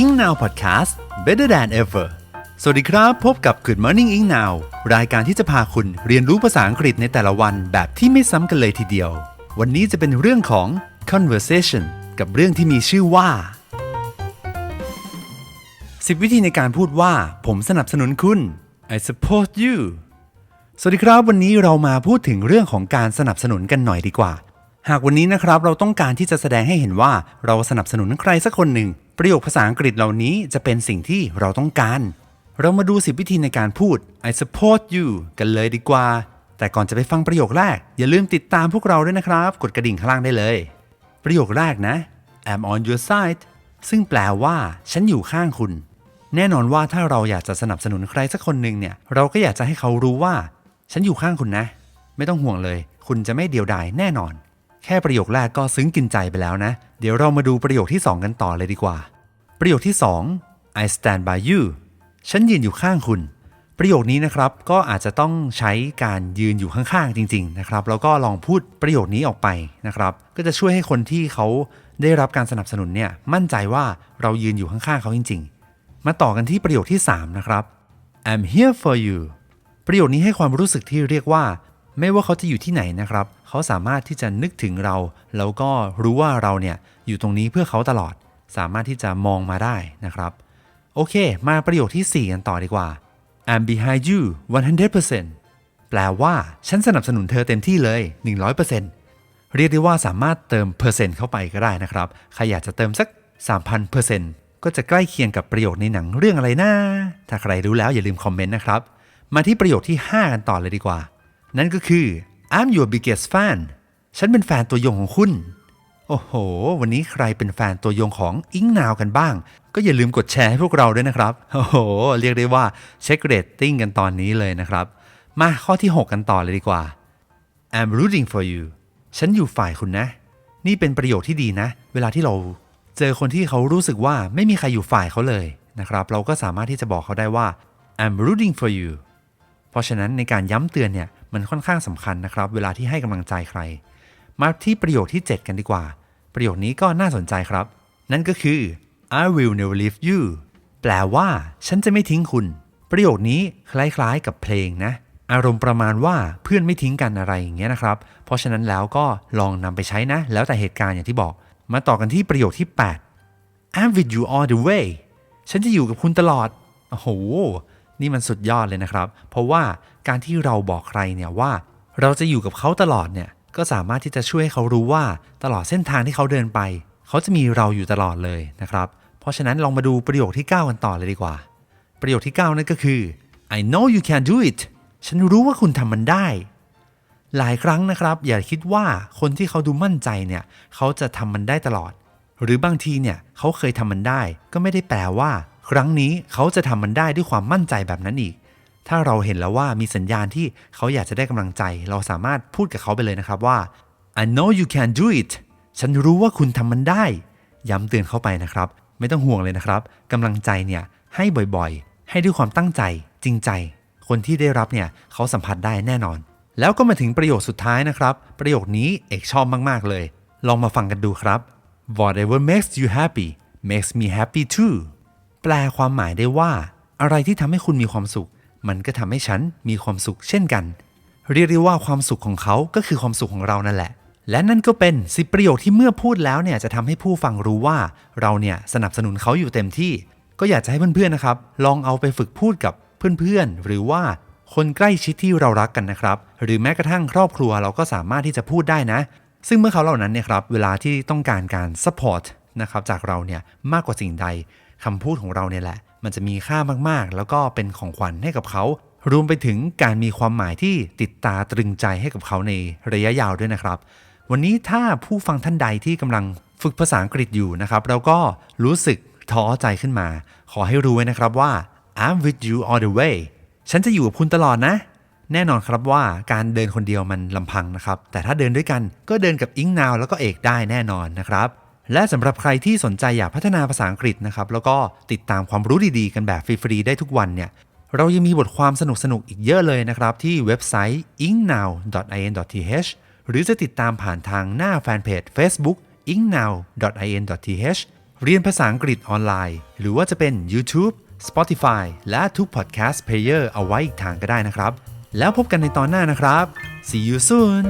Ing Now Podcast Better than ever สวัสดีครับ พบกับ Good Morning Ing Now รายการที่จะพาคุณเรียนรู้ภาษาอังกฤษในแต่ละวันแบบที่ไม่ซ้ำกันเลยทีเดียว วันนี้จะเป็นเรื่องของ conversation กับเรื่องที่มีชื่อว่า 10 วิธีในการพูดว่า ผมสนับสนุนคุณ I support you สวัสดีครับ วันนี้เรามาพูดถึงเรื่องของการสนับสนุนกันหน่อยดีกว่า หากวันนี้นะครับเราต้องการที่จะแสดงให้เห็นว่าเราสนับสนุนใครสักคนหนึ่ง ประโยคภาษาอังกฤษเหล่านี้จะเป็นสิ่งที่เราต้องการ เรามาดู10วิธีในการพูด I support you กันเลยดีกว่า แต่ก่อนจะไปฟังประโยคแรก อย่าลืมติดตามพวกเราด้วยนะครับ กดกระดิ่งข้างล่างได้เลย ประโยคแรกนะ I'm on your side ซึ่งแปลว่าฉันอยู่ข้างคุณ แน่นอนว่าถ้าเราอยากจะสนับสนุนใครสักคนหนึ่งเนี่ย เราก็อยากจะให้เขารู้ว่า ฉันอยู่ข้างคุณนะ ไม่ต้องห่วงเลย คุณจะไม่เดียวดายแน่นอน แค่ประโยคแรกก็ซึ้งกินใจไปแล้วนะ เดี๋ยวเรามาดูประโยคที่ 2 กันต่อเลยดีกว่า ประโยคที่ 2 I stand by you ฉันยืนอยู่ข้างคุณ ประโยคนี้นะครับก็อาจจะต้องใช้การยืนอยู่ข้างๆจริง ๆ นะครับ แล้วก็ลองพูดประโยคนี้ออกไปนะครับ ก็จะช่วยให้คนที่เขาได้รับการสนับสนุนเนี่ยมั่นใจว่าเรายืนอยู่ข้างๆเขาจริง ๆ มาต่อกันที่ประโยคที่ 3 นะครับ I'm here for you ประโยคนี้ให้ความรู้สึกที่เรียกว่า ไม่ว่าเขาจะอยู่ที่ไหนนะครับ เขาสามารถที่จะนึกถึงเรา แล้วก็รู้ว่าเราเนี่ยอยู่ตรงนี้เพื่อเขาตลอด สามารถที่จะมองมาได้นะครับ โอเค มาประโยคที่ 4 กันต่อดีกว่า I'm behind you 100%แปลว่า ฉันสนับสนุนเธอเต็มที่เลย 100%เรียกได้ว่าสามารถเติมเปอร์เซ็นต์เข้าไปก็ได้นะครับ ใครอยากจะเติมสัก 3,000%ก็จะใกล้เคียงกับประโยคในหนังเรื่องอะไรนะถ้าใครรู้แล้วอย่าลืมคอมเมนต์นะครับ มาที่ประโยคที่ 5 กันต่อเลยดีกว่า นั่นก็คือ I'm your biggest fan ฉันเป็นแฟนตัวยงของคุณ โอ้โห วันนี้ใครเป็นแฟนตัวยงของอิงนาวกันบ้าง ก็อย่าลืมกดแชร์ให้พวกเราด้วยนะครับ โอ้โห เรียกได้ว่าเช็คเรตติ้งกันตอนนี้เลยนะครับ มาข้อที่ 6 กันต่อเลยดีกว่า I'm rooting for you ฉันอยู่ฝ่ายคุณนะ นี่เป็นประโยคที่ดีนะ เวลาที่เราเจอคนที่เขารู้สึกว่าไม่มีใครอยู่ฝ่ายเขาเลยนะครับ เราก็สามารถที่จะบอกเขาได้ว่า I'm rooting for you เพราะฉะนั้นในการย้ำเตือนเนี่ย มันค่อนข้างสำคัญนะครับ เวลาที่ให้กำลังใจใคร มาที่ประโยคที่ 7 กันดีกว่า ประโยคนี้ก็น่าสนใจครับ นั่นก็คือ I will never leave you แปลว่าฉันจะไม่ทิ้งคุณ ประโยคนี้คล้ายๆ กับเพลงนะ อารมณ์ประมาณว่าเพื่อนไม่ทิ้งกันอะไรอย่างเงี้ยนะครับ เพราะฉะนั้นแล้วก็ลองนำไปใช้นะ แล้วแต่เหตุการณ์อย่างที่บอก มาต่อกันที่ประโยคที่ 8 I'm with you all the way ฉันจะอยู่กับคุณตลอด โอ้โห นี่มันสุดยอดเลยนะครับ เพราะว่า การที่เราบอกใครเนี่ยว่า เราจะอยู่กับเขาตลอดเนี่ยก็สามารถที่จะช่วยให้เขารู้ว่าตลอดเส้นทางที่เขาเดินไป เขาจะมีเราอยู่ตลอดเลยนะครับ เพราะฉะนั้นลองมาดูประโยคที่ 9 กันต่อเลยดีกว่า ประโยคที่ 9 นั่นก็คือ I know you can do it ฉันรู้ว่าคุณทำมันได้ หลายครั้งนะครับ อย่าคิดว่าคนที่เขาดูมั่นใจเนี่ย เขาจะทำมันได้ตลอด หรือบางทีเนี่ยเขาเคยทำมันได้ ก็ไม่ได้แปลว่า ครั้งนี้เขาจะทำมันได้ด้วยความมั่นใจแบบนั้นอีก ถ้าเราเห็นแล้วว่ามีสัญญาณที่เขาอยากจะได้กำลังใจ เราสามารถพูดกับเขาไปเลยนะครับว่า I know you can do it ฉันรู้ว่าคุณทำมันได้ ย้ำเตือนเขาไปนะครับ ไม่ต้องห่วงเลยนะครับกำลังใจเนี่ยให้บ่อยๆ ให้ด้วยความตั้งใจจริงใจ คนที่ได้รับเนี่ยเขาสัมผัสได้แน่นอน แล้วก็มาถึงประโยคสุดท้ายนะครับ ประโยคนี้เอกชอบมากๆเลย ลองมาฟังกันดูครับ whatever makes you happy makes me happy too แปลความหมายได้ว่า อะไรที่ทำให้คุณมีความสุข มันก็ทำให้ฉันมีความสุขเช่นกัน เรียกได้ว่าความสุขของเขาก็คือความสุขของเรานั่นแหละ และนั่นก็เป็นสิประโยคที่เมื่อพูดแล้วเนี่ยจะทำให้ผู้ฟังรู้ว่าเราเนี่ยสนับสนุนเขาอยู่เต็มที่ ก็อยากจะให้เพื่อนๆนะครับ ลองเอาไปฝึกพูดกับเพื่อนๆ หรือว่าคนใกล้ชิดที่เรารักกันนะครับ หรือแม้กระทั่งครอบครัวเราก็สามารถที่จะพูดได้นะ ซึ่งเมื่อเขาเหล่านั้นเนี่ยครับ เวลาที่ต้องการการ support นะครับจากเราเนี่ยมากกว่าสิ่งใดคำพูดของเราเนี่ยแหละ มันจะมีค่ามากๆ แล้วก็เป็นของขวัญให้กับเขา รวมไปถึงการมีความหมายที่ติดตาตรึงใจให้กับเขาในระยะยาวด้วยนะครับ วันนี้ถ้าผู้ฟังท่านใดที่กำลังฝึกภาษาอังกฤษอยู่นะครับ แล้วก็รู้สึกท้อใจขึ้นมา ขอให้รู้ไว้นะครับว่า I'm with you all the way ฉันจะอยู่กับคุณตลอดนะ แน่นอนครับว่าการเดินคนเดียวมันลำพังนะครับ แต่ถ้าเดินด้วยกันก็เดินกับอิงนาวแล้วก็เอกได้แน่นอนนะครับ และสำหรับใครที่สนใจอยากพัฒนาภาษาอังกฤษนะครับ แล้วก็ติดตามความรู้ดีๆ กันแบบฟรีๆได้ทุกวันเนี่ย เรายังมีบทความสนุกๆ อีกเยอะเลยนะครับ ที่เว็บไซต์ ingnow.in.th หรือจะติดตามผ่านทางหน้าแฟนเพจ Facebook ingnow.in.th เรียนภาษาอังกฤษออนไลน์ หรือว่าจะเป็น YouTube Spotify และทุก podcast player เอาไว้อีกทางก็ได้นะครับ แล้วพบกันในตอนหน้านะครับ see you soon